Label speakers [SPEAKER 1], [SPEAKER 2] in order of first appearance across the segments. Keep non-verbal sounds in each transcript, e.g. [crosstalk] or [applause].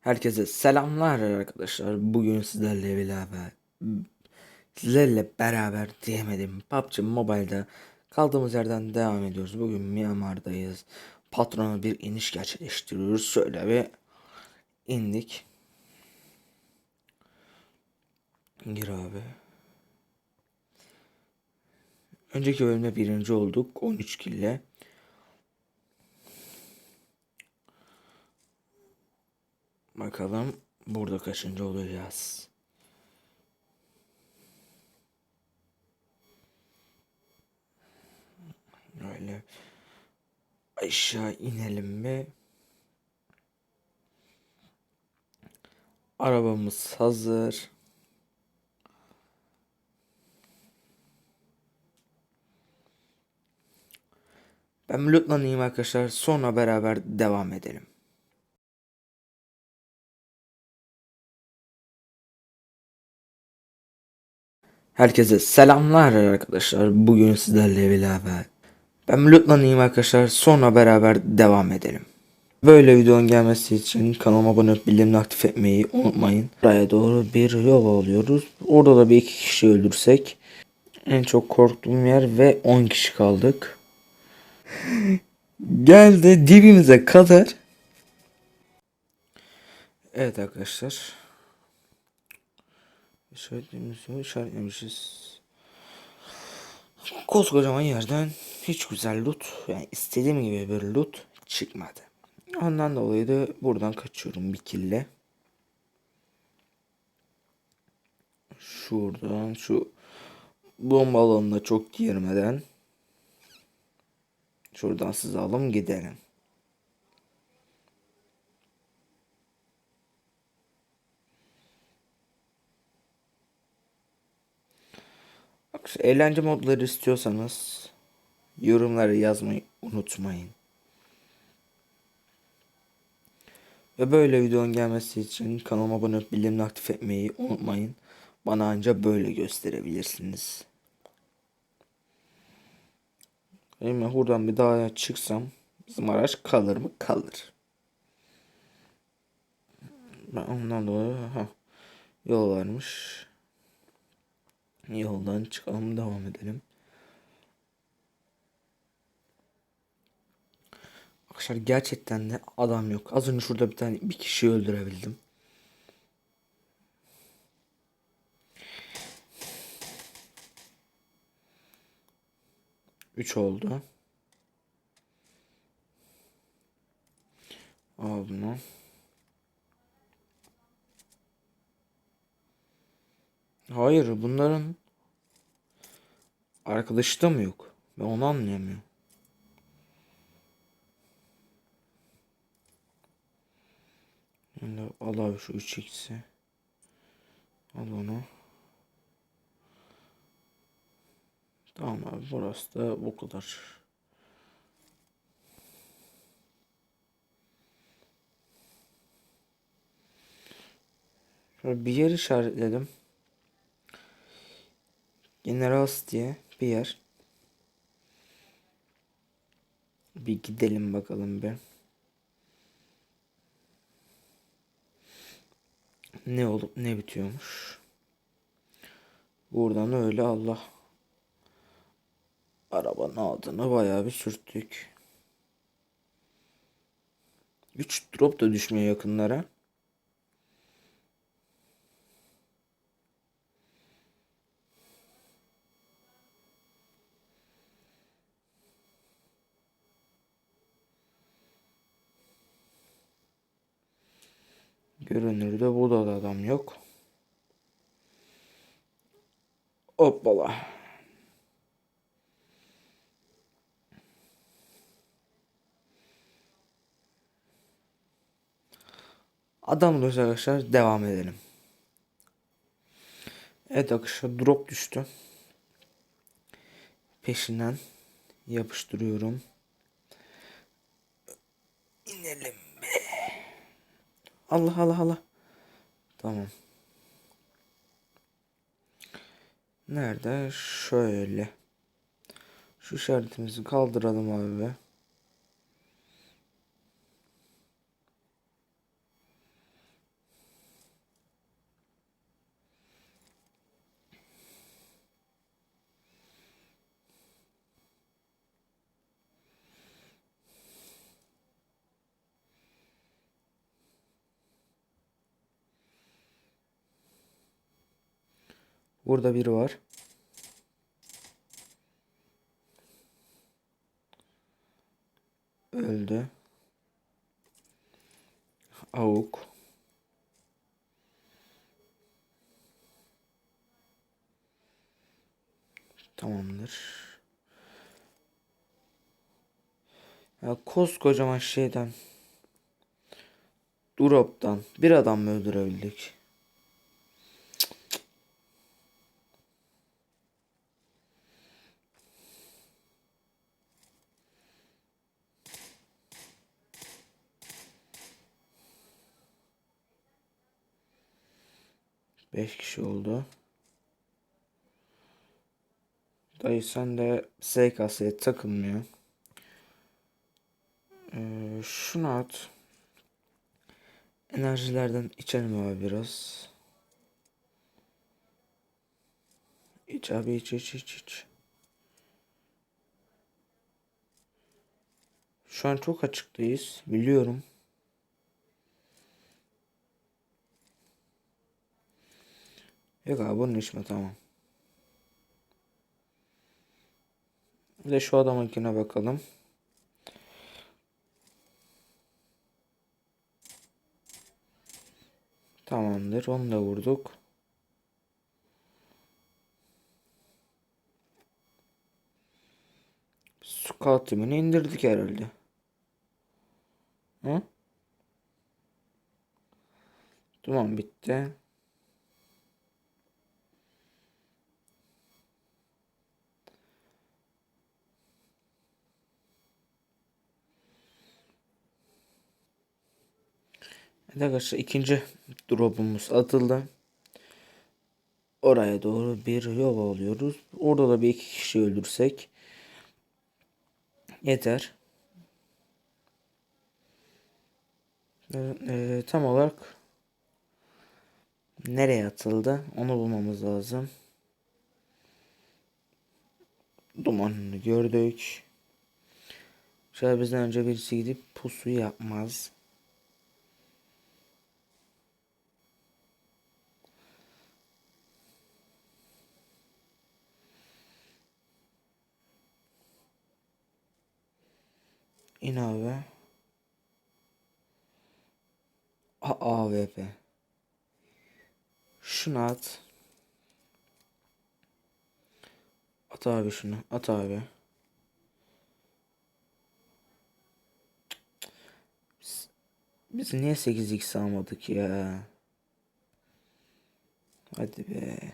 [SPEAKER 1] Herkese selamlar arkadaşlar. Bugün sizlerle beraber sizlerle beraber diyemedim. PUBG Mobile'da kaldığımız yerden devam ediyoruz. Bugün Myanmar'dayız. Patrona bir iniş gerçekleştiriyoruz. Şöyle bir indik. Gir abi. Önceki bölümde birinci olduk. 13 kille. Bakalım burada kaçıncı olacağız. Öyle aşağı inelim mi? Arabamız hazır. Ben lootlanayım arkadaşlar. Sonra beraber devam edelim. Herkese selamlar arkadaşlar. Bugün sizlerle beraber. Ben lootlanayım arkadaşlar. Sonra beraber devam edelim. Böyle videonun gelmesi için kanalıma abone olup bildirimleri aktif etmeyi unutmayın. Buraya doğru bir yol alıyoruz. Orada da bir iki kişi öldürsek. En çok korktuğum yer ve 10 kişi kaldık. [laughs] Geldi dibimize kadar. Evet arkadaşlar. İşaretlemişiz, işaretlemişiz. Koskocaman yerden hiç güzel loot, yani istediğim gibi bir loot çıkmadı. Ondan dolayı da buradan kaçıyorum bir kille. Şuradan şu bomba alanına çok girmeden şuradan sızalım gidelim. Eğlence modları istiyorsanız yorumlara yazmayı unutmayın. Ve böyle videonun gelmesi için kanalıma abone olup bildirimleri aktif etmeyi unutmayın. Bana anca böyle gösterebilirsiniz. Hemen buradan bir daha çıksam bizim araç kalır mı? Kalır. Ben ondan dolayı ha, yol varmış. Yoldan çıkalım devam edelim. Arkadaşlar gerçekten de adam yok. Az önce şurada bir tane bir kişiyi öldürebildim. Üç oldu. Al. Hayır bunların arkadaşı da mı yok? Ben onu anlayamıyorum. Şimdi al abi şu 3x'i. Al onu. Tamam abi burası da bu kadar. Şöyle bir yer işaretledim. Generals diye bir yer. Bir gidelim bakalım bir. Ne olup ne bitiyormuş. Buradan öyle Allah. Arabanın adını bayağı bir sürttük. 3 drop da düşmüyor yakınlara. Görünürde burada da adam yok. Hoppala. Adam arkadaşlar devam edelim. Evet arkadaşlar drop düştü. Peşinden yapıştırıyorum. İnelim. Allah Allah Allah. Tamam. Nerede? Şöyle. Şu işaretimizi kaldıralım abi. Burada biri var. Öldü. Avuk. Tamamdır. Ya koskocaman şeyden Drop'tan bir adam mı öldürebildik? Beş kişi oldu. Dayı sen de SKS'ye takılmıyor. Ee, şunu at. Enerjilerden içelim abi biraz. İç abi iç iç iç iç. Şu an çok açıktayız. Biliyorum. Yok abi bunun içme tamam. Bir de şu adamınkine bakalım. Tamamdır. Onu da vurduk. Scout timini indirdik herhalde. Hı? Duman bitti. Evet arkadaşlar ikinci drop'umuz atıldı. Oraya doğru bir yol alıyoruz. Orada da bir iki kişi öldürsek yeter. Ee, tam olarak nereye atıldı onu bulmamız lazım. Dumanını gördük. Şöyle bizden önce birisi gidip pusu yapmaz. İn abi. A AWP. Şunu at. At abi şunu. At abi. Biz, biz niye 8x almadık ya? Hadi be.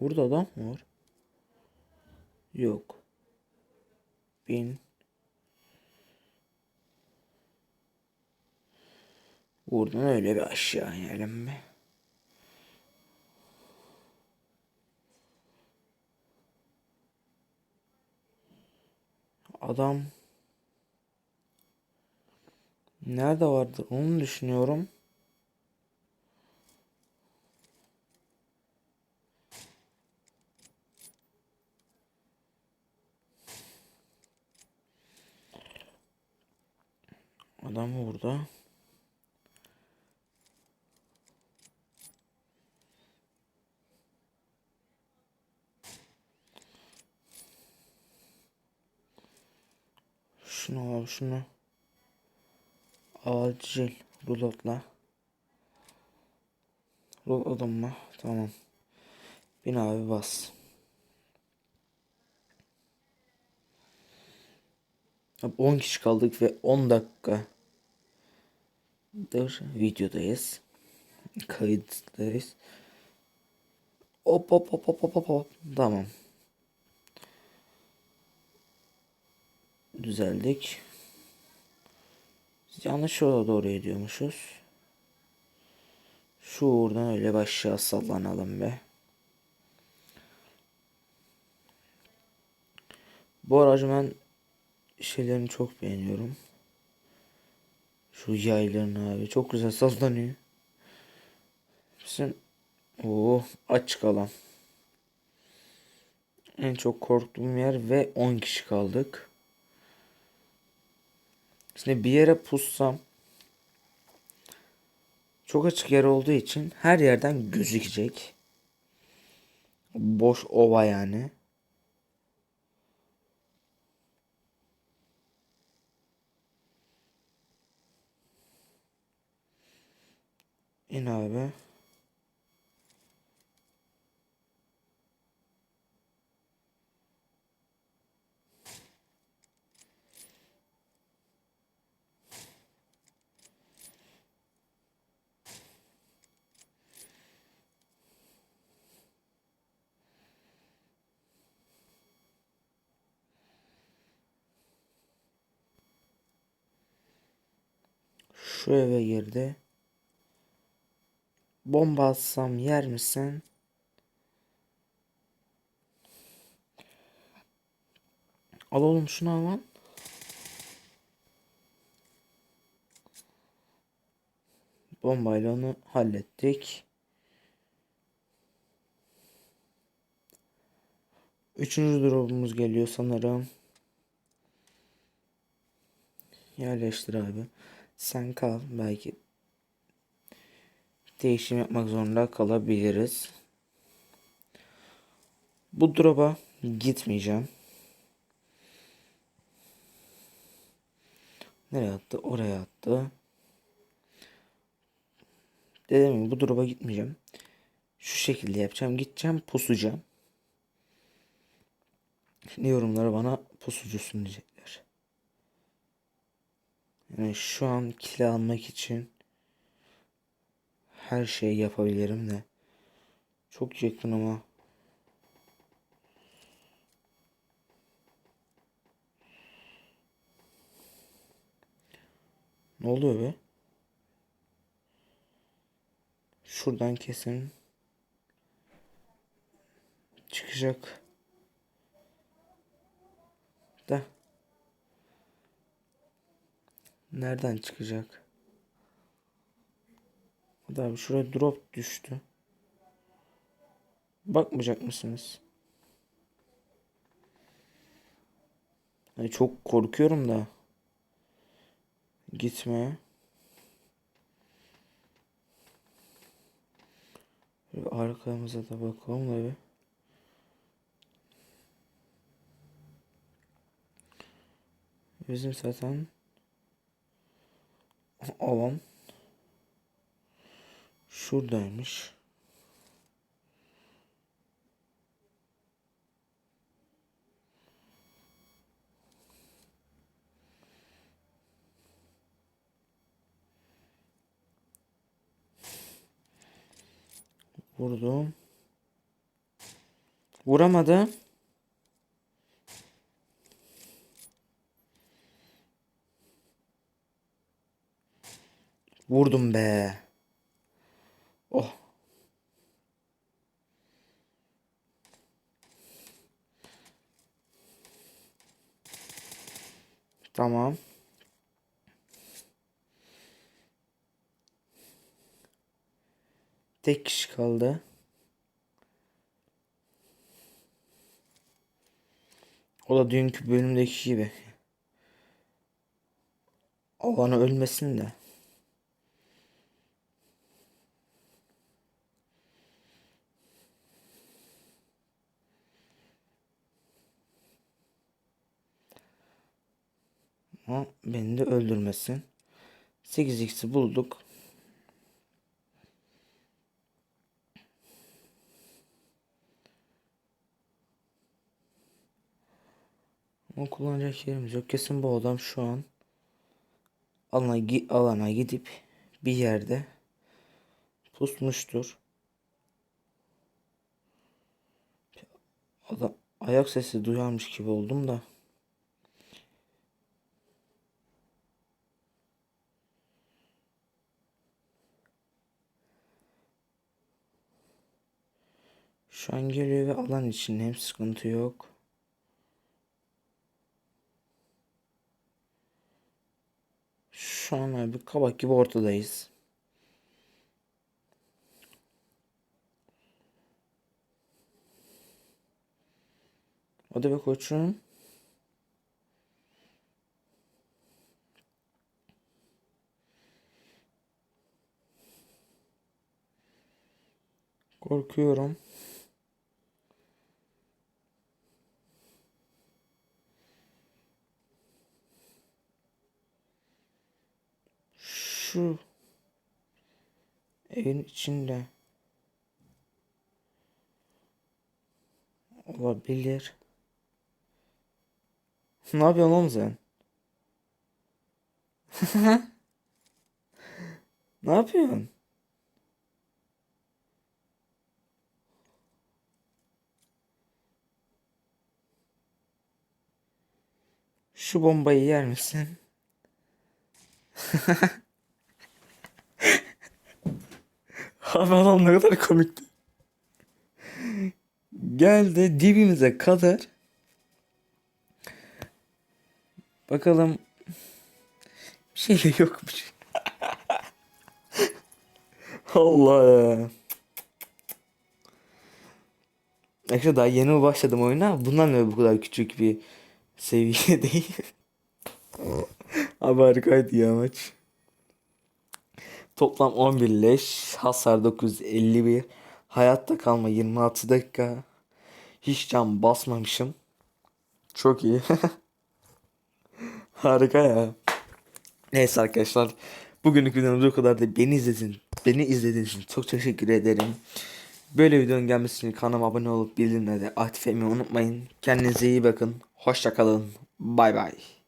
[SPEAKER 1] Burada adam mı var? Yok. Bin. Buradan öyle bir aşağı inelim mi? Adam nerede vardır onu düşünüyorum. Adam burada. Şunu al şunu. Acil reloadla. Reloadladım mı? Tamam. Bin abi bas. Abi 10 kişi kaldık ve 10 dakika. Dur videodayız. Kayıttayız. Hop hop hop hop hop hop. Tamam. Düzeldik. Yanlış yola doğru gidiyormuşuz. Şu uğurdan öyle başa sallanalım be. Bu aracı ben şeylerini çok beğeniyorum. Şu yaylarını abi çok güzel sallanıyor. Bizim o aç kalan. En çok korktuğum yer ve 10 kişi kaldık. Şimdi bir yere pussam çok açık yer olduğu için her yerden gözükecek. Boş ova yani. İn abi. Şu eve girdi. Bomba atsam yer misin? Al oğlum şunu al lan. Bombayla onu hallettik. Üçüncü drop'umuz geliyor sanırım. Yerleştir abi. Sen kal. Belki değişim yapmak zorunda kalabiliriz. Bu drop'a gitmeyeceğim. Nereye attı? Oraya attı. Dedim gibi bu drop'a gitmeyeceğim. Şu şekilde yapacağım. Gideceğim pusacağım. Şimdi yorumlara bana pusucusun diyecekler. Yani şu an kile almak için her şeyi yapabilirim de. Çok yakın ama. Ne oluyor be? Şuradan kesin çıkacak. Da. Nereden çıkacak? Abi şuraya drop düştü. Bakmayacak mısınız? Hani çok korkuyorum da. Gitmeye. Arkamıza da bakalım da bir. Bizim zaten alan şuradaymış. Vurdum. Vuramadı. Vurdum be. Oh. Tamam. Tek kişi kaldı. O da dünkü bölümdeki gibi. Alanı ölmesin de. Ama beni de öldürmesin. 8x'i bulduk. Ama kullanacak yerimiz yok. Kesin bu adam şu an alana, alana gidip bir yerde pusmuştur. Adam ayak sesi duyarmış gibi oldum da. Şu an geliyor ve alan için hem sıkıntı yok. Şu an abi kabak gibi ortadayız. Hadi be koçum. Korkuyorum. Şu evin içinde olabilir. Ne yapıyorsun oğlum sen? [laughs] Ne yapıyorsun? Şu bombayı yer misin? [laughs] Abi adam ne kadar komikti. Geldi dibimize kadar. Bakalım. Bir şey de yokmuş. [laughs] Allah ya. Arkadaşlar daha yeni başladım oyuna? Bundan ne bu kadar küçük bir seviye [laughs] değil. Abi harikaydı ya maç. Toplam 11 leş, hasar 951, hayatta kalma 26 dakika. Hiç can basmamışım. Çok iyi. [laughs] Harika ya. Neyse arkadaşlar. Bugünlük videomuz bu kadar da beni izledin. Beni izlediğiniz için çok teşekkür ederim. Böyle videonun gelmesi için kanalıma abone olup bildirimleri de aktif etmeyi unutmayın. Kendinize iyi bakın. Hoşça kalın. Bay bay.